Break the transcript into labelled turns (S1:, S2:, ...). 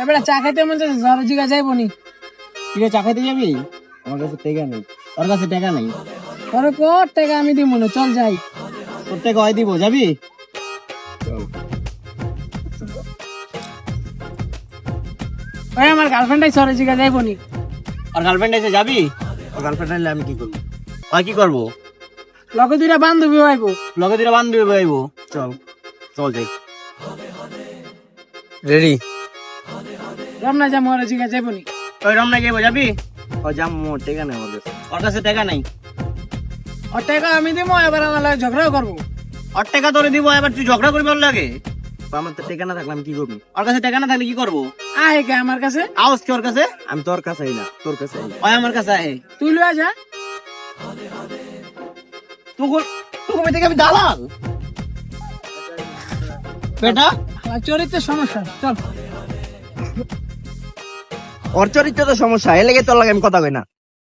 S1: এবারে চা খাইতে মন চাচ্ছে ঝড় জিগা যাইবো নি
S2: তুই চা খাইতে যাবি? আমার কাছে টাকা নেই। তোর কাছে টাকা নেই?
S1: পরে কত টাকা আমি দিব না চল যাই।
S2: তোর টাকা হয় দিব যাবি?
S1: ওই আমার গার্লফ্রেন্ডাই ঝড় জিগা যাইবো নি
S2: আর গার্লফ্রেন্ড এসে যাবি? আর গার্লফ্রেন্ড এলে আমি কি করব? আর কি করব?
S1: লগে দুইটা বান্ধবী হইবো।
S2: লগে দিলে বান্ধবী বইবো চল। চল যাই। রেডি
S1: রমনা যা মরে জিগা যাইবো নি।
S2: ওই রমনা যাব যাবি? ও যাম মোর টাকা নেই আমার কাছে ওর কাছে টাকা নেই।
S1: ওর টাকা আমি দিব এবার আমার লাগে ঝগড়াও করব।
S2: ওর টাকা তোরে দিব এবার তুই ঝগড়া করবি ওর লাগে? আমার তো টাকা না থাকলে আমি কি করবি? ওর কাছে টাকা না থাকলে কি করব?
S1: আয় কে আমার কাছে?
S2: আওয়াজ কি ওর কাছে? আমি তোর কাছে না তোর কাছে ওই আমার কাছে আয়
S1: তুই লয়ে যা।
S2: তোকে তোকে থেকে আমি দালাল। বেটা?
S1: আর চরিত্রের সমস্যা চল।
S2: ওর চরিত্র তো সমস্যা এ তোর লাগে আমি কথা কই না।